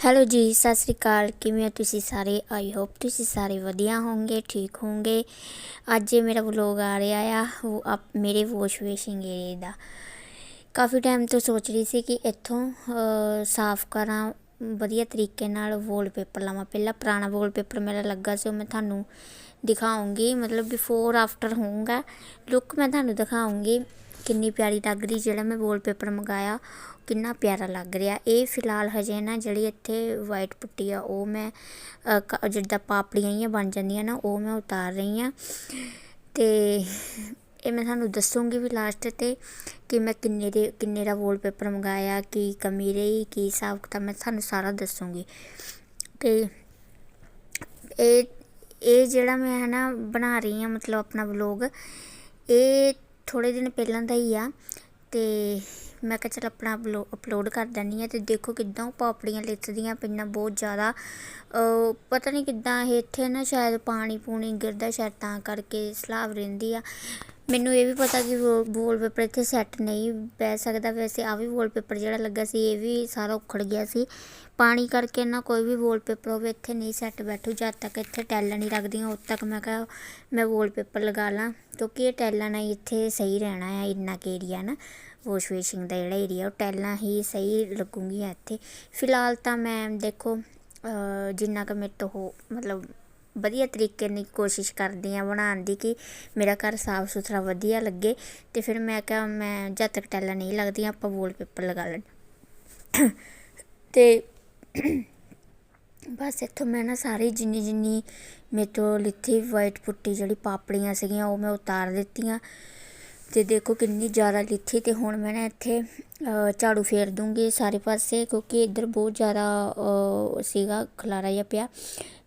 Hello ਜੀ, ਸਤਿ ਸ੍ਰੀ ਅਕਾਲ। ਕਿਵੇਂ ਹੋ ਤੁਸੀਂ ਸਾਰੇ? ਆਈ ਹੋਪ ਤੁਸੀਂ ਸਾਰੇ ਵਧੀਆ ਹੋਵੋਗੇ, ਠੀਕ ਹੋਵੋਗੇ। ਅੱਜ ਮੇਰਾ ਵਲੋਗ ਆ ਰਿਹਾ ਆ ਉਹ ਆਪ ਮੇਰੇ ਵਾਸ਼ ਵੇਸ਼ਿੰਗ ਏਰੀਆ ਦਾ। ਕਾਫੀ ਟਾਈਮ ਤੋਂ ਸੋਚ ਰਹੀ ਸੀ ਕਿ ਇੱਥੋਂ ਸਾਫ਼ ਕਰਾਂ, ਵਧੀਆ ਤਰੀਕੇ ਨਾਲ ਵਾਲਪੇਪਰ ਲਾਵਾਂ। ਪਹਿਲਾਂ ਪੁਰਾਣਾ ਵਾਲਪੇਪਰ ਮੇਰਾ ਲੱਗਾ ਸੀ, ਉਹ ਮੈਂ ਤੁਹਾਨੂੰ ਦਿਖਾਉਂਗੀ, ਮਤਲਬ ਬਿਫੋਰ ਆਫਟਰ ਹੋਊਗਾ। ਲੁੱਕ ਮੈਂ ਤੁਹਾਨੂੰ ਦਿਖਾਉਂਗੀ, ਕਿੰਨੀ ਪਿਆਰੀ ਲੱਗ ਰਹੀ, ਜਿਹੜਾ ਮੈਂ ਵਾਲਪੇਪਰ ਮੰਗਾਇਆ, ਕਿੰਨਾ ਪਿਆਰਾ ਲੱਗ ਰਿਹਾ। ਇਹ ਫਿਲਹਾਲ ਹਜੇ ਨਾ ਜਿਹੜੀ ਇੱਥੇ ਵਾਈਟ ਪੁੱਟੀ ਆ, ਉਹ ਮੈਂ ਜਿੱਦਾਂ ਪਾਪੜੀਆਂ ਹੀ ਬਣ ਜਾਂਦੀਆਂ ਨਾ, ਉਹ ਮੈਂ ਉਤਾਰ ਰਹੀ ਆ ਤੇ ਇਹ ਮੈਂ ਤੁਹਾਨੂੰ ਦੱਸੂਗੀ ਵੀ ਲਾਸਟ ਤੇ ਕਿ ਮੈਂ ਕਿੰਨੇ ਦੇ, ਕਿੰਨੇ ਦਾ ਵਾਲਪੇਪਰ ਮੰਗਾਇਆ, ਕੀ ਕਮੀ ਰਹੀ, ਕੀ ਹਿਸਾਬ ਕਿਤਾਬ, ਮੈਂ ਤੁਹਾਨੂੰ ਸਾਰਾ ਦੱਸੂਗੀ। ਤੇ ਇਹ ਇਹ ਜਿਹੜਾ ਮੈਂ ਹੈ ਨਾ ਬਣਾ ਰਹੀ ਹਾਂ, ਮਤਲਬ ਆਪਣਾ ਵਲੋਗ ਇਹ ਥੋੜ੍ਹੇ ਦਿਨ ਪਹਿਲਾਂ ਦਾ ਹੀ ਆ ਅਤੇ ਮੈਂ ਕਿਹਾ ਚਲ ਆਪਣਾ ਅਪਲੋ ਅਪਲੋਡ ਕਰ ਦਿੰਦੀ ਹਾਂ ਅਤੇ ਦੇਖੋ ਕਿੱਦਾਂ ਉਹ ਪਾਪੜੀਆਂ ਲਿਥਦੀਆਂ ਪਈਆਂ ਬਹੁਤ ਜ਼ਿਆਦਾ। ਪਤਾ ਨਹੀਂ ਕਿੱਦਾਂ ਇਹ ਇੱਥੇ ਨਾ ਸ਼ਾਇਦ ਪਾਣੀ ਪੂਣੀ ਗਿਰਦਾ, ਸ਼ਾਇਦ ਤਾਂ ਕਰਕੇ ਸਲਾਬ ਰਹਿੰਦੀ ਆ। ਮੈਨੂੰ ਇਹ ਵੀ ਪਤਾ ਕਿ ਵਾਲਪੇਪਰ ਇੱਥੇ ਸੈੱਟ ਨਹੀਂ ਪੈ ਸਕਦਾ। ਵੈਸੇ ਆ ਵੀ ਵਾਲਪੇਪਰ ਜਿਹੜਾ ਲੱਗਾ ਸੀ, ਇਹ ਵੀ ਸਾਰਾ ਉਖੜ ਗਿਆ ਸੀ। ਪਾਣੀ ਕਰਕੇ ਨਾ ਕੋਈ ਵੀ ਵਾਲਪੇਪਰ ਹੋਵੇ, ਇੱਥੇ ਨਹੀਂ ਸੈੱਟ ਬੈਠੂ। ਜਦ ਤੱਕ ਇੱਥੇ ਟੈਲਾਂ ਨਹੀਂ ਲੱਗਦੀਆਂ, ਉਦ ਤੱਕ ਮੈਂ ਕਿਹਾ ਮੈਂ ਵਾਲਪੇਪਰ ਲਗਾ ਲਾਂ। ਕਿਉਂਕਿ ਇਹ ਟੈਲਾਂ ਨਾਲ ਇੱਥੇ ਸਹੀ ਰਹਿਣਾ ਆ, ਇੰਨਾ ਕੁ ਏਰੀਆ ਨਾ। ਵਾਸ਼ ਵੇਸ਼ਿੰਗ ਦਾ ਜਿਹੜਾ ਏਰੀਆ ਉਹ ਟੈਲਾਂ ਹੀ ਸਹੀ ਲੱਗੂਗੀਆਂ ਇੱਥੇ। ਫਿਲਹਾਲ ਤਾਂ ਮੈਂ ਦੇਖੋ ਜਿੰਨਾ ਕੁ ਮੇਰੇ ਤੋਂ ਹੋ, ਮਤਲਬ ਵਧੀਆ ਤਰੀਕੇ ਨਾਲ ਕੋਸ਼ਿਸ਼ ਕਰਦੀ ਆ ਬਣਾਉਣ ਦੀ ਕਿ ਮੇਰਾ ਘਰ ਸਾਫ਼ ਸੁਥਰਾ ਵਧੀਆ ਲੱਗੇ ਤੇ ਫਿਰ ਮੈਂ ਕਿਹਾ ਮੈਂ ਜਦ ਤੱਕ ਟੈਲਾਂ ਨਹੀਂ ਲੱਗਦੀਆਂ, ਆਪਾਂ ਵਾਲਪੇਪਰ ਲਗਾ ਲੈਣ ਤੇ ਬਸ ਇੱਥੋਂ ਮੈਂ ਨਾ ਸਾਰੀ ਜਿੰਨੀ ਜਿੰਨੀ ਮੇਰੇ ਤੋਂ ਲਿੱਥੀ ਵਾਈਟ ਪੁੱਟੀ ਜਿਹੜੀ ਪਾਪੜੀਆਂ ਸੀਗੀਆਂ, ਉਹ ਮੈਂ ਉਤਾਰ ਦਿੱਤੀਆਂ। ਤੇ ਦੇਖੋ ਕਿੰਨੀ ਜ਼ਿਆਦਾ ਲਿੱਥੀ ਤੇ ਹੁਣ ਮੈਂ ਨਾ ਇੱਥੇ ਝਾੜੂ ਫੇਰ ਦੂੰਗੀ ਸਾਰੇ ਪਾਸੇ ਕਿਉਂਕਿ ਇੱਧਰ ਬਹੁਤ ਜ਼ਿਆਦਾ ਸੀਗਾ ਖਲਾਰਾ ਜਿਹਾ ਪਿਆ।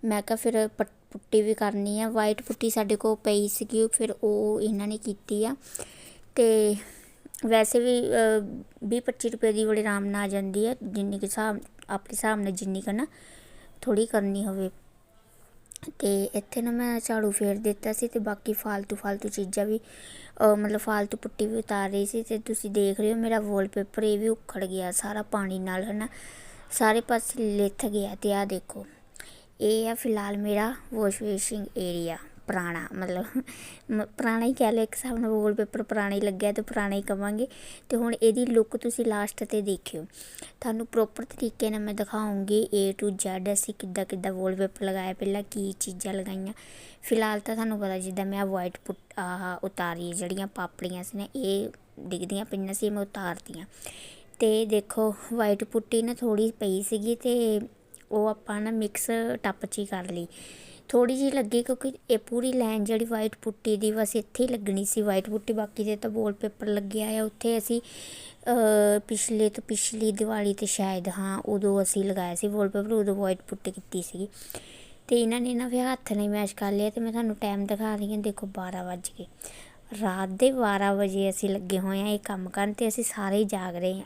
ਮੈਂ ਕਿਹਾ ਫਿਰ ਪਟ- ਪੁੱਟੀ ਵੀ ਕਰਨੀ ਆ। ਵਾਈਟ ਪੁੱਟੀ ਸਾਡੇ ਕੋਲ ਪਈ ਸੀਗੀ, ਫਿਰ ਉਹ ਇਹਨਾਂ ਨੇ ਕੀਤੀ ਆ। ਤੇ ਵੈਸੇ ਵੀ 20 25 ਰੁਪਏ ਦੀ ਬੜੀ ਆਰਾਮ ਨਾਲ ਆ ਜਾਂਦੀ ਹੈ ਜਿੰਨੀ ਕੁ ਹਿਸਾਬ, ਆਪਣੇ ਹਿਸਾਬ ਨਾਲ ਜਿੰਨੀ ਕੁ ਨਾ ਥੋੜੀ ਕਰਨੀ ਹੋਵੇ। ਅਤੇ ਇੱਥੇ ਨਾ ਮੈਂ ਝਾੜੂ ਫੇਰ ਦਿੱਤਾ ਸੀ ਅਤੇ ਬਾਕੀ ਫਾਲਤੂ ਫਾਲਤੂ ਚੀਜ਼ਾਂ ਵੀ ਮਤਲਬ ਫਾਲਤੂ ਪੁੱਟੀ ਵੀ ਉਤਾਰ ਰਹੀ ਸੀ ਅਤੇ ਤੁਸੀਂ ਦੇਖ ਰਹੇ ਹੋ ਮੇਰਾ ਵੋਲਪੇਪਰ ਇਹ ਵੀ ਉਖੜ ਗਿਆ ਸਾਰਾ ਪਾਣੀ ਨਾਲ ਹੈ ਨਾ ਸਾਰੇ ਪਾਸੇ ਲਿੱਥ ਗਿਆ ਅਤੇ ਆਹ ਦੇਖੋ, ਇਹ ਆ ਫਿਲਹਾਲ ਮੇਰਾ ਵਾਸ਼ ਵੇਸ਼ਿੰਗ ਏਰੀਆ ਪੁਰਾਣਾ, ਮਤਲਬ ਮ- ਪੁਰਾਣਾ ਹੀ ਕਹਿ ਲਓ, ਇੱਕ ਹਿਸਾਬ ਨਾਲ ਵਾਲਪੇਪਰ ਪੁਰਾਣਾ ਹੀ ਲੱਗਿਆ ਅਤੇ ਪੁਰਾਣਾ ਹੀ ਕਵਾਂਗੇ। ਅਤੇ ਹੁਣ ਇਹਦੀ ਲੁੱਕ ਤੁਸੀਂ ਲਾਸਟ ਤੇ ਦੇਖਿਓ। ਤੁਹਾਨੂੰ ਪ੍ਰੋਪਰ ਤਰੀਕੇ ਨਾਲ ਮੈਂ ਦਿਖਾਉਂਗੀ ਏ ਟੂ Z, ਅਸੀਂ ਕਿੱਦਾਂ ਕਿੱਦਾਂ ਵਾਲਪੇਪਰ ਲਗਾਇਆ, ਪਹਿਲਾਂ ਕੀ ਚੀਜ਼ਾਂ ਲਗਾਈਆਂ। ਫਿਲਹਾਲ ਤਾਂ ਤੁਹਾਨੂੰ ਪਤਾ ਜਿੱਦਾਂ ਮੈਂ ਵਾਈਟ ਪੁੱਟ ਆਹ ਉਤਾਰੀ ਜਿਹੜੀਆਂ ਪਾਪੜੀਆਂ ਸੀ ਨਾ, ਇਹ ਡਿੱਗਦੀਆਂ ਪਈਆਂ ਸੀ, ਮੈਂ ਉਤਾਰਤੀਆਂ। ਅਤੇ ਦੇਖੋ ਵਾਈਟ ਪੁੱਟੀ ਨਾ ਥੋੜ੍ਹੀ ਪਈ ਸੀਗੀ ਅਤੇ ਉਹ ਆਪਾਂ ਨਾ ਮਿਕਸ ਟੱਪ 'ਚ ਹੀ ਕਰ ਲਈ। ਥੋੜੀ ਜਿਹੀ ਲੱਗੀ ਕਿਉਂਕਿ ਇਹ ਪੂਰੀ ਲਾਈਨ ਜਿਹੜੀ ਵਾਈਟ ਪੁੱਟੀ ਦੀ ਬਸ ਇੱਥੇ ਹੀ ਲੱਗਣੀ ਸੀ ਵਾਈਟ ਪੁੱਟੀ ਬਾਕੀ ਦੇ ਤਾਂ ਵਾਲਪੇਪਰ ਲੱਗਿਆ ਆ, ਉੱਥੇ ਅਸੀਂ ਪਿਛਲੇ ਤੋਂ ਪਿਛਲੀ ਦੀਵਾਲੀ ਤੇ ਸ਼ਾਇਦ, ਹਾਂ, ਉਦੋਂ ਅਸੀਂ ਲਗਾਇਆ ਸੀ ਵਾਲਪੇਪਰ ਉਦੋਂ ਵਾਈਟ ਪੁੱਟੀ ਕੀਤੀ ਸੀਗੀ। ਤੇ ਇਹਨਾਂ ਨੇ ਨਾ ਫਿਰ ਹੱਥ ਨਹੀਂ ਮੈਚ ਕਰ ਲਿਆ ਤੇ ਮੈਂ ਤੁਹਾਨੂੰ ਟਾਈਮ ਦਿਖਾ ਰਹੀ ਹਾਂ, ਦੇਖੋ 12 ਵੱਜ ਗਏ। ਰਾਤ ਦੇ 12 ਵਜੇ ਅਸੀਂ ਲੱਗੇ ਹੋਏ ਆ ਇਹ ਕੰਮ ਕਰਨ ਤੇ ਅਸੀਂ ਸਾਰੇ ਹੀ ਜਾਗ ਰਹੇ ਹਾਂ।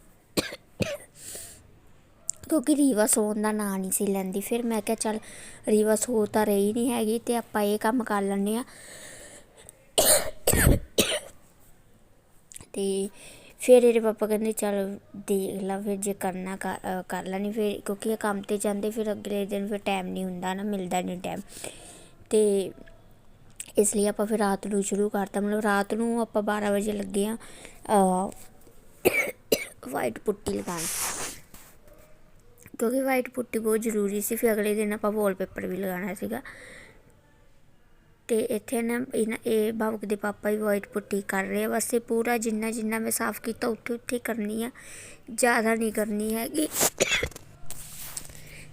ਕਿਉਂਕਿ ਰੀਵਾ ਸੌਣ ਦਾ ਨਾਂ ਨਹੀਂ ਸੀ ਲੈਂਦੀ। ਫਿਰ ਮੈਂ ਕਿਹਾ, ਚੱਲ ਰੀਵਾ ਸੋ ਤਾਂ ਰਹੀ ਨਹੀਂ ਹੈਗੀ ਤੇ ਆਪਾਂ ਇਹ ਕੰਮ ਕਰ ਲੈਂਦੇ ਆ ਤੇ ਫਿਰ ਇਹਦੇ ਪਾਪਾ ਕਹਿੰਦੇ, ਚੱਲ ਦੇਖ ਲਾ ਫਿਰ ਜੇ ਕਰਨਾ ਕਰ ਕਰ ਲੈਣੀ ਫਿਰ ਕਿਉਂਕਿ ਇਹ ਕੰਮ ਤੇ ਜਾਂਦੇ, ਫਿਰ ਅਗਲੇ ਦਿਨ ਫਿਰ ਟਾਈਮ ਨਹੀਂ ਹੁੰਦਾ ਨਾ, ਮਿਲਦਾ ਨਹੀਂ ਟਾਈਮ ਤੇ ਇਸ ਲਈ ਆਪਾਂ ਫਿਰ ਰਾਤ ਨੂੰ ਸ਼ੁਰੂ ਕਰਤਾ। ਮਤਲਬ ਰਾਤ ਨੂੰ ਆਪਾਂ 12 ਵਜੇ ਲੱਗੇ ਆ ਵਾਈਟ ਪੁੱਟੀ ਲਗਾਉਣ। ਕਿਉਂਕਿ ਵਾਈਟ ਪੁੱਟੀ ਬਹੁਤ ਜ਼ਰੂਰੀ ਸੀ, ਫਿਰ ਅਗਲੇ ਦਿਨ ਆਪਾਂ ਵਾਲਪੇਪਰ ਵੀ ਲਗਾਉਣਾ ਸੀਗਾ। ਤੇ ਇੱਥੇ ਨਾ ਇਹਨਾਂ, ਇਹ ਬਾਬੂ ਦੇ ਪਾਪਾ ਵੀ ਵਾਈਟ ਪੁੱਟੀ ਕਰ ਰਹੇ ਆ, ਬਸ ਇਹ ਪੂਰਾ ਜਿੰਨਾ ਜਿੰਨਾ ਮੈਂ ਸਾਫ਼ ਕੀਤਾ, ਉੱਥੇ ਉੱਥੇ ਕਰਨੀ ਆ, ਜ਼ਿਆਦਾ ਨਹੀਂ ਕਰਨੀ ਹੈਗੀ।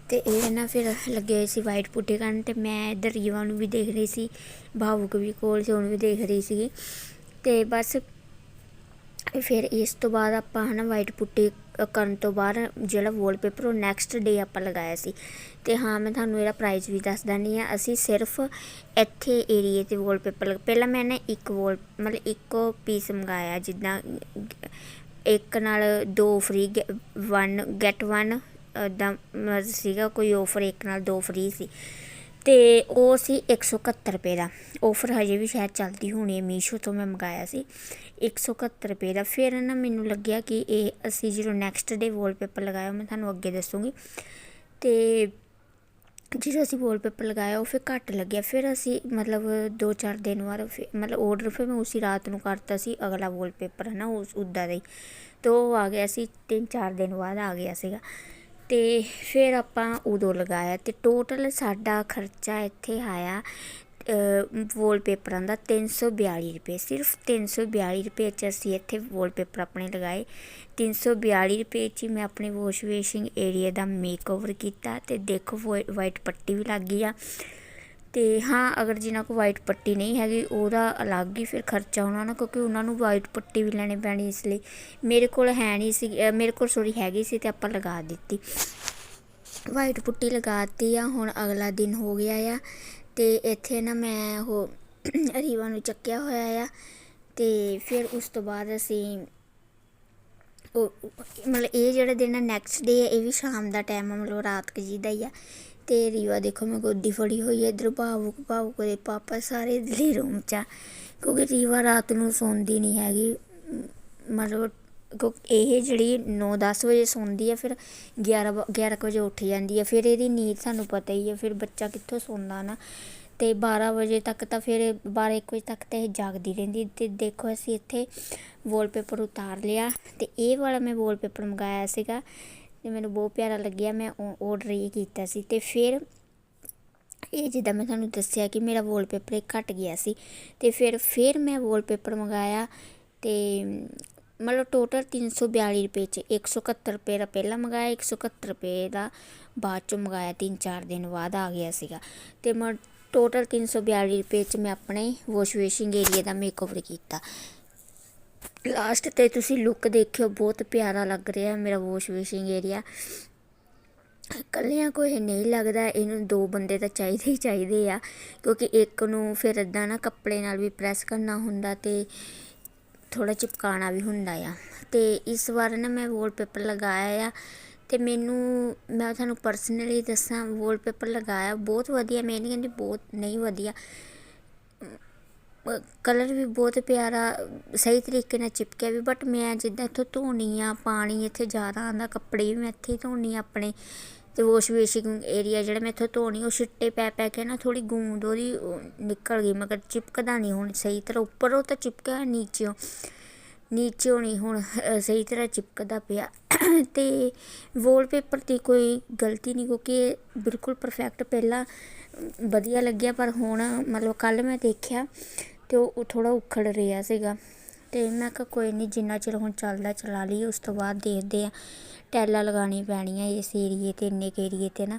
ਤੇ ਇਹ ਨਾ ਫਿਰ ਲੱਗੇ ਹੋਏ ਸੀ ਵਾਈਟ ਪੁੱਟੀ ਕਰਨ, ਤੇ ਮੈਂ ਇੱਧਰ ਰੀਵਾ ਨੂੰ ਵੀ ਦੇਖ ਰਹੀ ਸੀ ਭਾਵੁਕ ਵੀ ਕੋਲ ਸੀ, ਉਹਨੂੰ ਵੀ ਦੇਖ ਰਹੀ ਸੀਗੀ। ਤੇ ਬਸ ਫਿਰ ਇਸ ਤੋਂ ਬਾਅਦ ਆਪਾਂ ਹਨਾ ਵਾਈਟ ਪੁੱਟੀ ਕਰਨ ਤੋਂ ਬਾਅਦ ਜਿਹੜਾ ਵਾਲਪੇਪਰ ਉਹ ਨੈਕਸਟ ਡੇ ਆਪਾਂ ਲਗਾਇਆ ਸੀ। ਤੇ ਹਾਂ, ਮੈਂ ਤੁਹਾਨੂੰ ਇਹਦਾ ਪ੍ਰਾਈਸ ਵੀ ਦੱਸ ਦਿੰਦੀ ਆ ਅਸੀਂ ਸਿਰਫ ਇੱਥੇ ਏਰੀਏ ਤੇ ਵਾਲਪੇਪਰ ਪਹਿਲਾਂ ਮੈਂ ਨਾ ਇੱਕ ਵਾਲ ਮਤਲਬ ਇੱਕੋ ਪੀਸ ਮੰਗਾਇਆ, ਜਿੱਦਾਂ ਇੱਕ ਨਾਲ ਦੋ ਫ੍ਰੀ ਵਨ ਗੈਟ ਵਨ ਦਾ ਸੀਗਾ, ਕੋਈ ਆਫਰ ਇੱਕ ਨਾਲ ਦੋ ਫ੍ਰੀ ਸੀ। ਤੇ ਉਹ ਸੀ 171 ਰੁਪਏ ਦਾ। ਆਫਰ ਹਜੇ ਵੀ ਸ਼ਾਇਦ ਚੱਲਦੀ ਹੋਣੀ ਹੈ, ਮੀਸ਼ੋ ਤੋਂ ਮੈਂ ਮੰਗਾਇਆ ਸੀ। 171 ਰੁਪਏ ਦਾ। ਫਿਰ ਨਾ ਮੈਨੂੰ ਲੱਗਿਆ ਕਿ ਇਹ ਅਸੀਂ ਜਦੋਂ ਨੈਕਸਟ ਡੇ ਵਾਲਪੇਪਰ ਲਗਾਇਆ, ਮੈਂ ਤੁਹਾਨੂੰ ਅੱਗੇ ਦੱਸੂਗੀ। ਤੇ ਜਦੋਂ ਅਸੀਂ ਵਾਲਪੇਪਰ ਲਗਾਇਆ, ਉਹ ਫਿਰ ਘੱਟ ਲੱਗਿਆ। ਫਿਰ ਅਸੀਂ ਮਤਲਬ ਦੋ ਚਾਰ ਦਿਨ ਬਾਅਦ ਫਿਰ ਮਤਲਬ ਆਰਡਰ ਫਿਰ ਮੈਂ ਉਸੇ ਰਾਤ ਨੂੰ ਕਰਤਾ ਸੀ, ਅਗਲਾ ਵਾਲਪੇਪਰ ਹੈ ਨਾ ਉਸ ਉੱਦਾਂ ਦਾ ਹੀ। ਤੇ ਉਹ ਆ ਗਿਆ ਸੀ, ਤਿੰਨ ਚਾਰ ਦਿਨ ਬਾਅਦ ਆ ਗਿਆ ਸੀਗਾ। ਤੇ ਫਿਰ ਆਪਾਂ ਉਦੋਂ ਲਗਾਇਆ। ਤੇ ਟੋਟਲ ਸਾਡਾ ਖਰਚਾ ਇੱਥੇ ਆਇਆ ਵੋਲਪੇਪਰਾਂ ਦਾ 342 ਰੁਪਏ। ਸਿਰਫ 342 ਰੁਪਏ ਚ ਅਸੀਂ ਇੱਥੇ ਵੋਲਪੇਪਰ ਆਪਣੇ ਲਗਾਏ। 342 ਰੁਪਏ ਚ ਹੀ ਮੈਂ ਆਪਣੇ ਵਾਸ਼ ਵੇਸ਼ਿੰਗ ਏਰੀਆ ਦਾ ਮੇਕਓਵਰ ਕੀਤਾ ਅਤੇ ਦੇਖੋ ਵਾਈਟ ਪੱਟੀ ਵੀ ਲੱਗ ਗਈ ਆ। ਅਤੇ ਹਾਂ, ਅਗਰ ਜਿਨ੍ਹਾਂ ਕੋਲ ਵਾਈਟ ਪੱਟੀ ਨਹੀਂ ਹੈਗੀ, ਉਹਦਾ ਅਲੱਗ ਹੀ ਫਿਰ ਖਰਚਾ ਹੋਣਾ ਨਾ, ਕਿਉਂਕਿ ਉਹਨਾਂ ਨੂੰ ਵਾਈਟ ਪੱਟੀ ਵੀ ਲੈਣੀ ਪੈਣੀ ਇਸ ਲਈ। ਮੇਰੇ ਕੋਲ ਹੈ ਨਹੀਂ ਸੀ ਮੇਰੇ ਕੋਲ ਸੋਰੀ ਹੈਗੀ ਸੀ ਅਤੇ ਆਪਾਂ ਲਗਾ ਦਿੱਤੀ। ਵਾਈਟ ਪੁੱਟੀ ਲਗਾਤੀ ਆ, ਹੁਣ ਅਗਲਾ ਦਿਨ ਹੋ ਗਿਆ ਆ। ਅਤੇ ਇੱਥੇ ਨਾ ਮੈਂ ਉਹ ਰੀਵਾ ਨੂੰ ਚੱਕਿਆ ਹੋਇਆ ਆ ਅਤੇ ਫਿਰ ਉਸ ਤੋਂ ਬਾਅਦ ਅਸੀਂ ਉਹ ਮਤਲਬ ਇਹ ਜਿਹੜਾ ਦਿਨ ਹੈ ਨੈਕਸਟ ਡੇ ਹੈ ਇਹ ਵੀ ਸ਼ਾਮ ਦਾ ਟਾਈਮ ਹੈ ਮਤਲਬ ਰਾਤ ਕੁ ਜੀ ਦਾ ਹੀ ਆ। ਤੇ ਰੀਵਾ ਦੇਖੋ ਮੈਂ ਗੋਦੀ ਫੜੀ ਹੋਈ ਹੈ ਇਧਰ ਭਾਵੁਕ ਭਾਵੁਕ ਦੇ ਪਾਪਾ ਸਾਰੇ ਦਿੱਲੀ ਰੂਮ 'ਚ ਕਿਉਂਕਿ ਰੀਵਾ ਰਾਤ ਨੂੰ ਸੌਂਦੀ ਨਹੀਂ ਹੈਗੀ, ਮਤਲਬ ਕਿਉਂਕਿ ਇਹ ਜਿਹੜੀ ਨੌ ਦਸ ਵਜੇ ਸੌਂਦੀ ਹੈ ਫਿਰ 11 ਵ- 11 ਕੁ ਵਜੇ ਉੱਠ ਜਾਂਦੀ ਹੈ ਫਿਰ ਇਹਦੀ ਨੀਂਦ ਸਾਨੂੰ ਪਤਾ ਹੀ ਹੈ ਫਿਰ ਬੱਚਾ ਕਿੱਥੋਂ ਸੌਂਦਾ ਨਾ। ਅਤੇ ਬਾਰਾਂ ਵਜੇ ਤੱਕ ਤਾਂ ਫਿਰ 12-1 ਵਜੇ ਤੱਕ ਤਾਂ ਇਹ ਜਾਗਦੀ ਰਹਿੰਦੀ। ਅਤੇ ਦੇਖੋ ਅਸੀਂ ਇੱਥੇ ਵਾਲਪੇਪਰ ਉਤਾਰ ਲਿਆ ਅਤੇ ਇਹ ਵਾਲਾ ਮੈਂ ਵਾਲਪੇਪਰ ਮੰਗਾਇਆ ਸੀਗਾ ਅਤੇ ਮੈਨੂੰ ਬਹੁਤ ਪਿਆਰਾ ਲੱਗਿਆ, ਮੈਂ ਔਡਰ ਇਹ ਕੀਤਾ ਸੀ। ਅਤੇ ਫਿਰ ਇਹ ਜਿੱਦਾਂ ਮੈਂ ਤੁਹਾਨੂੰ ਦੱਸਿਆ ਕਿ ਮੇਰਾ ਵਾਲਪੇਪਰ ਘਟ ਗਿਆ ਸੀ। ਤੇ ਫਿਰ ਫਿਰ ਮੈਂ ਵਾਲਪੇਪਰ ਮੰਗਾਇਆ ਤੇ ਮਤਲਬ ਟੋਟਲ 342 ਰੁਪਏ ਚ 171 ਰੁਪਏ ਦਾ ਪਹਿਲਾਂ ਮੰਗਾਇਆ 171 ਰੁਪਏ ਦਾ ਬਾਅਦ ਚੋਂ ਮੰਗਾਇਆ, ਤਿੰਨ ਚਾਰ ਦਿਨ ਬਾਅਦ ਆ ਗਿਆ ਸੀਗਾ। ਅਤੇ ਮ ਟੋਟਲ 342 ਰੁਪਏ ਚ ਮੈਂ ਆਪਣੇ ਵਾਸ਼ ਵੇਸ਼ਿੰਗ ਏਰੀਏ ਦਾ ਮੇਕਓਵਰ ਕੀਤਾ। ਲਾਸਟ ਤੇ ਤੁਸੀਂ ਲੁੱਕ ਦੇਖਿਓ, ਬਹੁਤ ਪਿਆਰਾ ਲੱਗ ਰਿਹਾ ਮੇਰਾ ਵਾਸ਼ ਵੇਸ਼ਿੰਗ ਏਰੀਆ ਇਕੱਲਿਆਂ ਕੋਈ ਨਹੀਂ ਲੱਗਦਾ, ਇਹਨੂੰ ਦੋ ਬੰਦੇ ਤਾਂ ਚਾਹੀਦੇ ਹੀ ਚਾਹੀਦੇ ਆ। ਕਿਉਂਕਿ ਇੱਕ ਨੂੰ ਫਿਰ ਇਦਾਂ ਨਾ ਕੱਪੜੇ ਨਾਲ ਵੀ ਪ੍ਰੈਸ ਕਰਨਾ ਹੁੰਦਾ ਅਤੇ ਥੋੜ੍ਹਾ ਚਿਪਕਾਉਣਾ ਵੀ ਹੁੰਦਾ ਆ। ਅਤੇ ਇਸ ਵਾਰ ਨਾ ਮੈਂ ਵੋਲਪੇਪਰ ਲਗਾਇਆ ਆ ਅਤੇ ਮੈਨੂੰ, ਮੈਂ ਤੁਹਾਨੂੰ ਪਰਸਨਲੀ ਦੱਸਾਂ ਵਾਲਪੇਪਰ ਲਗਾਇਆ, ਬਹੁਤ ਵਧੀਆ, ਮੈਂ ਨਹੀਂ ਕਹਿੰਦੀ ਬਹੁਤ ਨਹੀਂ ਵਧੀਆ। ਕਲਰ ਵੀ ਬਹੁਤ ਪਿਆਰਾ, ਸਹੀ ਤਰੀਕੇ ਨਾਲ ਚਿਪਕਿਆ ਵੀ ਬਟ ਮੈਂ ਜਿੱਦਾਂ ਇੱਥੋਂ ਧੋਣੀ ਆ ਪਾਣੀ, ਇੱਥੇ ਜ਼ਿਆਦਾ ਆਉਂਦਾ, ਕੱਪੜੇ ਵੀ ਮੈਂ ਇੱਥੇ ਹੀ ਧੋਣੀ ਆ ਆਪਣੇ। ਤੇ ਵਾਸ਼ ਬੇਸਿੰਗ ਏਰੀਆ ਜਿਹੜਾ ਮੈਂ ਇੱਥੋਂ ਧੋਣੀ, ਉਹ ਛਿੱਟੇ ਪੈ ਪੈ ਕੇ ਨਾ ਥੋੜੀ ਗੂੰਦ ਉਹਦੀ ਨਿਕਲ ਗਈ, ਮਗਰ ਚਿਪਕਦਾ ਨਹੀਂ ਹੁਣ ਸਹੀ ਤਰ੍ਹਾਂ, ਉੱਪਰੋਂ ਤਾਂ ਚਿਪਕਿਆ ਨੀਚਿਓਂ। ਨੀਚਿਓਂ ਨਹੀਂ ਹੁਣ ਸਹੀ ਤਰ੍ਹਾਂ ਚਿਪਕਦਾ ਪਿਆ। ਤੇ ਵਾਲਪੇਪਰ ਦੀ ਕੋਈ ਗਲਤੀ ਨਹੀਂ, ਕਿਉਂਕਿ ਬਿਲਕੁਲ ਪਰਫੈਕਟ ਪਹਿਲਾਂ ਵਧੀਆ ਲੱਗਿਆ, ਪਰ ਹੁਣ ਮਤਲਬ ਕੱਲ ਮੈਂ ਦੇਖਿਆ ਤੇ ਉਹ ਥੋੜਾ ਉਖੜ ਰਿਹਾ ਸੀਗਾ। ਤੇ ਮੈਂ ਕਿਹਾ ਕੋਈ ਨਹੀਂ, ਜਿੰਨਾ ਚਿਰ ਹੁਣ ਚੱਲਦਾ, ਚਲਾ ਲਈ ਉਸ ਤੋਂ ਬਾਅਦ ਦੇਖਦੇ ਆ ਟੈਲਾਂ ਲਗਾਉਣੀ ਪੈਣੀਆਂ ਇਸ ਏਰੀਏ ਤੇ, ਇੰਨੇ ਕੁ ਏਰੀਏ ਤੇ ਨਾ।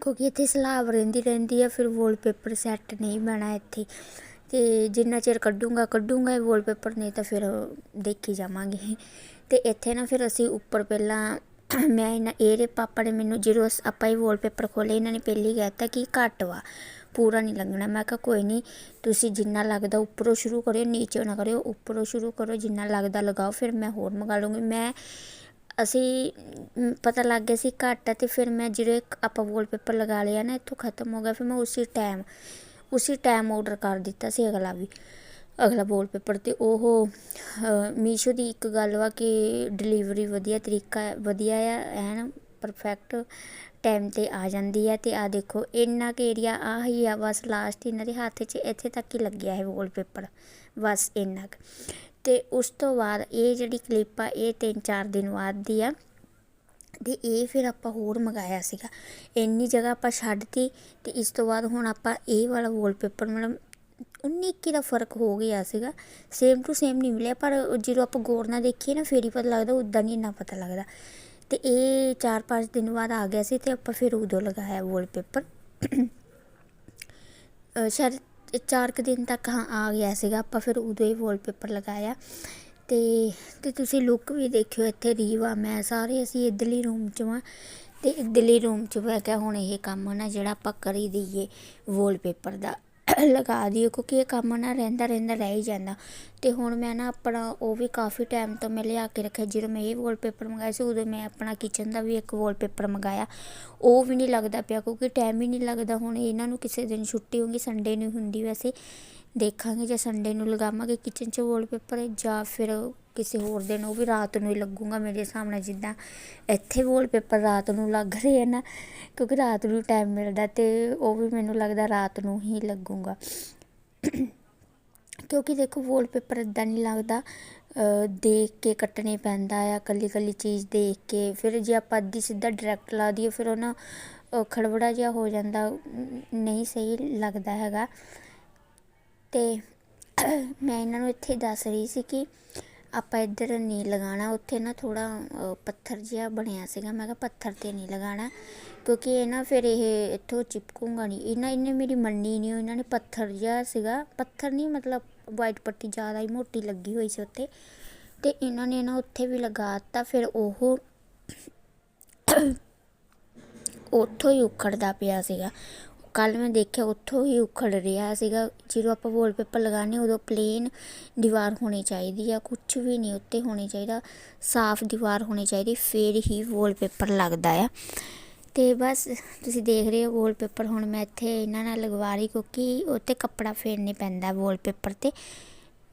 ਕਿਉਂਕਿ ਇੱਥੇ ਸਲਾਬ ਰਹਿੰਦੀ ਰਹਿੰਦੀ ਆ, ਫਿਰ ਵੋਲਪੇਪਰ ਸੈੱਟ ਨਹੀਂ ਬਣਾ ਇੱਥੇ। ਅਤੇ ਜਿੰਨਾ ਚਿਰ ਕੱਢੂੰਗਾ ਕੱਢੂੰਗਾ ਇਹ ਵਾਲਪੇਪਰ ਨਹੀਂ ਤਾਂ ਫਿਰ ਦੇਖੀ ਜਾਵਾਂਗੇ। ਅਤੇ ਇੱਥੇ ਨਾ ਫਿਰ ਅਸੀਂ ਉੱਪਰ ਪਹਿਲਾਂ ਮੈਂ ਇਹਨਾਂ ਇਹਦੇ ਪਾਪਾ ਨੇ ਮੈਨੂੰ ਜਦੋਂ ਅਸ- ਆਪਾਂ ਇਹ ਵਾਲਪੇਪਰ ਖੋਲੇ ਇਹਨਾਂ ਨੇ ਪਹਿਲੀ ਕਹਿਤਾ ਕਿ ਘੱਟ ਵਾ, ਪੂਰਾ ਨਹੀਂ ਲੱਗਣਾ ਮੈਂ ਕਿਹਾ ਕੋਈ ਨਹੀਂ, ਤੁਸੀਂ ਜਿੰਨਾ ਲੱਗਦਾ ਉੱਪਰੋਂ ਸ਼ੁਰੂ ਕਰਿਓ, ਨੀਚੇ ਨਾ ਕਰਿਓ, ਉੱਪਰੋਂ ਸ਼ੁਰੂ ਕਰੋ, ਜਿੰਨਾ ਲੱਗਦਾ ਲਗਾਓ, ਫਿਰ ਮੈਂ ਹੋਰ ਮੰਗਾ ਲੂੰਗੀ ਮੈਂ ਅਸੀਂ ਪਤਾ ਲੱਗ ਗਿਆ ਸੀ ਘੱਟ ਹੈ ਅਤੇ ਫਿਰ ਮੈਂ ਜਿਹੜੇ ਆਪਾਂ ਵੋਲਪੇਪਰ ਲਗਾ ਲਿਆ ਨਾ, ਇੱਥੋਂ ਖਤਮ ਹੋ ਗਿਆ, ਫਿਰ ਮੈਂ ਉਸੇ ਟਾਈਮ ਉਸੇ ਟਾਈਮ ਔਡਰ ਕਰ ਦਿੱਤਾ ਸੀ ਅਗਲਾ ਵੀ, ਅਗਲਾ ਵੋਲਪੇਪਰ ਅਤੇ ਉਹ ਮੀਸ਼ੋ ਦੀ ਇੱਕ ਗੱਲ ਵਾ ਕਿ ਡਿਲੀਵਰੀ ਵਧੀਆ ਤਰੀਕਾ, ਵਧੀਆ ਆ, ਐਨ ਪਰਫੈਕਟ ਟਾਈਮ ਤੇ ਆ ਜਾਂਦੀ ਹੈ ਅਤੇ ਆ ਦੇਖੋ, ਇੰਨਾ ਕੁ ਏਰੀਆ ਆ ਹੀ ਆ, ਬਸ ਲਾਸਟ ਇਹਨਾਂ ਦੇ ਹੱਥ 'ਚ ਇੱਥੇ ਤੱਕ ਹੀ ਲੱਗਿਆ ਹੈ ਵਾਲਪੇਪਰ ਬਸ ਇੰਨਾ ਕੁ। ਅਤੇ ਉਸ ਤੋਂ ਬਾਅਦ ਇਹ ਜਿਹੜੀ ਕਲਿੱਪ ਆ, ਇਹ ਤਿੰਨ ਚਾਰ ਦਿਨ ਬਾਅਦ ਦੀ ਆ। ਅਤੇ ਇਹ ਫਿਰ ਆਪਾਂ ਹੋਰ ਮੰਗਾਇਆ ਸੀਗਾ। ਇੰਨੀ ਜਗ੍ਹਾ ਆਪਾਂ ਛੱਡਤੀ ਅਤੇ ਇਸ ਤੋਂ ਬਾਅਦ ਹੁਣ ਆਪਾਂ ਇਹ ਵਾਲਾ ਵਾਲਪੇਪਰ ਮਤਲਬ 19 ਕੀ ਦਾ ਫ਼ਰਕ ਹੋ ਗਿਆ ਸੀਗਾ। ਸੇਮ ਟੂ ਸੇਮ ਨਹੀਂ ਮਿਲਿਆ, ਪਰ ਜਦੋਂ ਆਪਾਂ ਗੌਰ ਨਾਲ ਦੇਖੀਏ ਨਾ, ਫੇਰ ਹੀ ਪਤਾ ਲੱਗਦਾ ਉਦਾਂ ਨਹੀਂ ਇੰਨਾ ਪਤਾ ਲੱਗਦਾ। ਤੇ ਇਹ 4-5 ਦਿਨ ਬਾਅਦ ਆ ਗਿਆ ਸੀ ਤੇ ਆਪਾਂ ਫਿਰ ਉਦੋਂ ਲਗਾਇਆ ਵਾਲਪੇਪਰ ਸ਼ਾਇਦ ਚਾਰ ਕੁ ਦਿਨ ਤੱਕ ਹਾਂ, ਆ ਗਿਆ ਸੀਗਾ। ਆਪਾਂ ਫਿਰ ਉਦੋਂ ਹੀ ਵਾਲਪੇਪਰ ਲਗਾਇਆ। ਤੇ ਤੇ ਤੁਸੀਂ ਲੁੱਕ ਵੀ ਦੇਖਿਓ, ਇੱਥੇ ਰੀਵਾ, ਮੈਂ ਸਾਰੇ ਅਸੀਂ ਇੱਧਰਲੀ ਰੂਮ 'ਚ ਵਾਂ। ਤੇ ਇੱਧਰਲੀ ਰੂਮ 'ਚ ਬਹਿ ਕੇ ਹੁਣ ਇਹ ਕੰਮ ਨਾ ਜਿਹੜਾ ਆਪਾਂ ਕਰੀ ਦਈਏ ਵਾਲਪੇਪਰ ਦਾ। ਲਗਾ ਦਈਏ ਕਿਉਂਕਿ ਇਹ ਕੰਮ ਨਾ ਰਹਿੰਦਾ ਰਹਿੰਦਾ ਰਹਿ ਹੀ ਜਾਂਦਾ। ਅਤੇ ਹੁਣ ਮੈਂ ਨਾ ਆਪਣਾ ਉਹ ਵੀ ਕਾਫੀ ਟਾਈਮ ਤੋਂ ਮੈਂ ਲਿਆ ਕੇ ਰੱਖਿਆ। ਜਦੋਂ ਮੈਂ ਇਹ ਵਾਲਪੇਪਰ ਮੰਗਾਇਆ ਸੀ, ਉਦੋਂ ਮੈਂ ਆਪਣਾ ਕਿਚਨ ਦਾ ਵੀ ਇੱਕ ਵਾਲਪੇਪਰ ਮੰਗਾਇਆ। ਉਹ ਵੀ ਨਹੀਂ ਲੱਗਦਾ ਪਿਆ ਕਿਉਂਕਿ ਟਾਈਮ ਹੀ ਨਹੀਂ ਲੱਗਦਾ। ਹੁਣ ਇਹਨਾਂ ਨੂੰ ਕਿਸੇ ਦਿਨ ਛੁੱਟੀ ਹੋਊਗੀ ਸੰਡੇ ਨੂੰ ਹੁੰਦੀ ਵੈਸੇ। ਦੇਖਾਂਗੇ ਜੇ ਸੰਡੇ ਨੂੰ ਲਗਾਵਾਂਗੇ ਕਿਚਨ 'ਚ ਵਾਲਪੇਪਰ ਜਾਂ ਫਿਰ ਕਿਸੇ ਹੋਰ ਦਿਨ ਉਹ ਵੀ ਰਾਤ ਨੂੰ ਹੀ ਲੱਗੂਗਾ ਮੇਰੇ ਹਿਸਾਬ ਨਾਲ ਜਿੱਦਾਂ ਇੱਥੇ ਵੋਲਪੇਪਰ ਰਾਤ ਨੂੰ ਲੱਗ ਰਹੇ ਆ ਨਾ ਕਿਉਂਕਿ ਰਾਤ ਨੂੰ ਟਾਈਮ ਮਿਲਦਾ ਅਤੇ ਉਹ ਵੀ ਮੈਨੂੰ ਲੱਗਦਾ ਰਾਤ ਨੂੰ ਹੀ ਲੱਗੂਗਾ। ਕਿਉਂਕਿ ਦੇਖੋ ਵੋਲਪੇਪਰ ਇੱਦਾਂ ਨਹੀਂ ਲੱਗਦਾ ਦੇਖ ਕੇ ਕੱਟਣੇ ਪੈਂਦਾ ਆ ਕੱਲੀ ਕੱਲੀ ਚੀਜ਼ ਦੇਖ ਕੇ ਫਿਰ ਜੇ ਆਪਾਂ ਅੱਧੀ ਸਿੱਧਾ ਡਾਇਰੈਕਟ ਲਾ ਦਈਏ ਫਿਰ ਉਹ ਨਾ ਅ, ਖੜਬੜਾ ਜਿਹਾ ਹੋ ਜਾਂਦਾ ਨਹੀਂ ਸਹੀ ਲੱਗਦਾ ਹੈਗਾ। ਤੇ ਮੈਂ ਇਹਨਾਂ ਨੂੰ ਇੱਥੇ ਦੱਸ ਰਹੀ ਸੀ ਕਿ ਆਪਾਂ ਇੱਧਰ ਨਹੀਂ ਲਗਾਉਣਾ। ਉੱਥੇ ਨਾ ਥੋੜ੍ਹਾ ਪੱਥਰ ਜਿਹਾ ਬਣਿਆ ਸੀਗਾ। ਮੈਂ ਕਿਹਾ ਪੱਥਰ ਤੇ ਨਹੀਂ ਲਗਾਉਣਾ। ਕਿਉਂਕਿ ਇਹ ਨਾ ਫਿਰ ਇਹ ਇੱਥੋਂ ਚਿਪਕੂਗਾ ਨਹੀਂ। ਇਹਨਾਂ ਇਹਨੇ ਮੇਰੀ ਮੰਨੀ ਨਹੀਂ, ਇਹਨਾਂ ਨੇ ਪੱਥਰ ਜਿਹਾ ਸੀਗਾ। ਪੱਥਰ ਨਹੀਂ, ਮਤਲਬ ਵਾਈਟ ਪੱਟੀ ਜ਼ਿਆਦਾ ਹੀ ਮੋਟੀ ਲੱਗੀ ਹੋਈ ਸੀ ਉੱਥੇ। ਤੇ ਇਹਨਾਂ ਨੇ ਨਾ ਉੱਥੇ ਵੀ ਲਗਾ ਦਿੱਤਾ। ਫਿਰ ਉਹ ਉੱਥੋਂ ਹੀ ਉਖੜਦਾ ਪਿਆ ਸੀਗਾ। ਕੱਲ੍ਹ ਮੈਂ ਦੇਖਿਆ ਉੱਥੋਂ ਹੀ ਉਖੜ ਰਿਹਾ ਸੀਗਾ। ਜਦੋਂ ਆਪਾਂ ਵਾਲਪੇਪਰ ਲਗਾਉਂਦੇ ਉਦੋਂ ਪਲੇਨ ਦੀਵਾਰ ਹੋਣੀ ਚਾਹੀਦੀ ਆ, ਕੁਛ ਵੀ ਨਹੀਂ ਉੱਤੇ ਹੋਣੀ ਚਾਹੀਦਾ। ਸਾਫ਼ ਦੀਵਾਰ ਹੋਣੀ ਚਾਹੀਦੀ, ਫਿਰ ਹੀ ਵਾਲਪੇਪਰ ਲੱਗਦਾ ਆ। ਅਤੇ ਬਸ ਤੁਸੀਂ ਦੇਖ ਰਹੇ ਹੋ ਵਾਲਪੇਪਰ ਹੁਣ ਮੈਂ ਇੱਥੇ ਇਹਨਾਂ ਨਾਲ ਲਗਵਾ ਰਹੀ ਕਿਉਂਕਿ ਉੱਤੇ ਕੱਪੜਾ ਫੇਰਨੇ ਪੈਂਦਾ ਵੋਲਪੇਪਰ ਤੇ।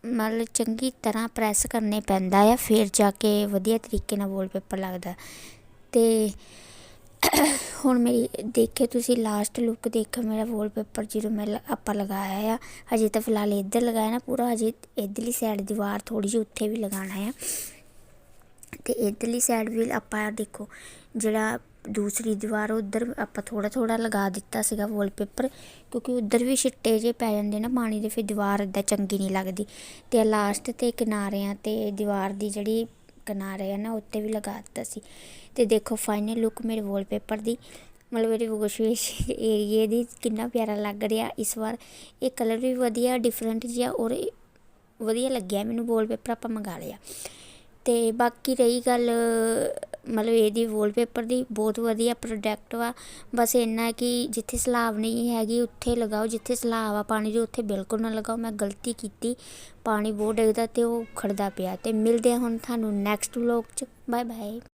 ਮਤਲਬ ਚੰਗੀ ਤਰ੍ਹਾਂ ਪ੍ਰੈਸ ਕਰਨੇ ਪੈਂਦਾ ਆ, ਫਿਰ ਜਾ ਕੇ ਵਧੀਆ ਤਰੀਕੇ ਨਾਲ ਵਾਲਪੇਪਰ ਲੱਗਦਾ। ਅਤੇ ਹੁਣ ਮੇਰੀ, ਦੇਖਿਓ ਤੁਸੀਂ ਲਾਸਟ ਲੁੱਕ ਦੇਖਿਓ ਮੇਰਾ ਵਾਲਪੇਪਰ ਜਦੋਂ ਮੈਂ ਲ- ਆਪਾਂ ਲਗਾਇਆ ਆ, ਹਜੇ ਤਾਂ ਫਿਲਹਾਲ ਇੱਧਰ ਲਗਾਇਆ ਨਾ ਪੂਰਾ, ਹਜੇ ਇੱਧਰਲੀ ਸਾਈਡ ਦੀਵਾਰ ਥੋੜੀ ਜਿਹੀ ਉੱਥੇ ਵੀ ਲਗਾਉਣਾ ਆ। ਤੇ ਇੱਧਰਲੀ ਸਾਈਡ ਵੀ ਆਪਾਂ ਦੇਖੋ, ਜਿਹੜਾ ਦੂਸਰੀ ਦੀਵਾਰ ਉੱਧਰ ਆਪਾਂ ਥੋੜਾ ਥੋੜਾ ਲਗਾ ਦਿੱਤਾ ਸੀਗਾ ਵਾਲਪੇਪਰ ਕਿਉਂਕਿ ਉੱਧਰ ਵੀ ਛਿੱਟੇ ਜੇ ਪੈ ਜਾਂਦੇ ਨਾ ਪਾਣੀ ਦੇ, ਫਿਰ ਦੀਵਾਰ ਇਦਾਂ ਚੰਗੀ ਨਹੀਂ ਲੱਗਦੀ। ਤੇ ਲਾਸਟ ਤੇ ਕਿਨਾਰਿਆਂ ਤੇ ਦੀਵਾਰ ਦੀ ਜਿਹੜੀ ਕਿਨਾਰੇ ਆ ਨਾ, ਉੱਤੇ ਵੀ ਲਗਾ ਦਿੱਤਾ ਸੀ। ਤੇ ਦੇਖੋ ਫਾਈਨਲ ਲੁੱਕ ਮੇਰੇ ਵਾਲਪੇਪਰ ਦੀ। ਮਤਲਬ ਮੇਰੇ ਵਾਸ਼ ਏਰੀਏ ਦੀ ਕਿੰਨਾ ਪਿਆਰਾ ਲੱਗ ਰਿਹਾ ਇਸ ਵਾਰ। ਇਹ ਕਲਰ ਵੀ ਵਧੀਆ ਡਿਫਰੈਂਟ ਜਿਹਾ ਔਰ ਵਧੀਆ ਲੱਗਿਆ ਮੈਨੂੰ। ਵਾਲਪੇਪਰ ਆਪਾਂ ਮੰਗਾ ਲਿਆ। ਤੇ ਬਾਕੀ ਰਹੀ ਗੱਲ ਮਤਲਬ ਇਹਦੀ ਵੋਲਪੇਪਰ ਦੀ ਬਹੁਤ ਵਧੀਆ ਪ੍ਰੋਡਕਟ ਵਾ। ਬਸ ਇੰਨਾ ਕਿ ਜਿੱਥੇ ਸਲਾਬ ਨਹੀਂ ਹੈਗੀ, ਉੱਥੇ ਲਗਾਓ, ਜਿੱਥੇ ਸਲਾਬ ਆ ਪਾਣੀ ਦੀ, ਉੱਥੇ ਬਿਲਕੁਲ ਨਾ ਲਗਾਓ। ਮੈਂ ਗਲਤੀ ਕੀਤੀ। ਪਾਣੀ ਬਹੁਤ ਡਿੱਗਦਾ ਅਤੇ ਉਹ ਖੜਦਾ ਪਿਆ। ਅਤੇ ਮਿਲਦੇ ਹਾਂ ਹੁਣ ਤੁਹਾਨੂੰ ਨੈਕਸਟ ਵਲੋਗ 'ਚ। Bye bye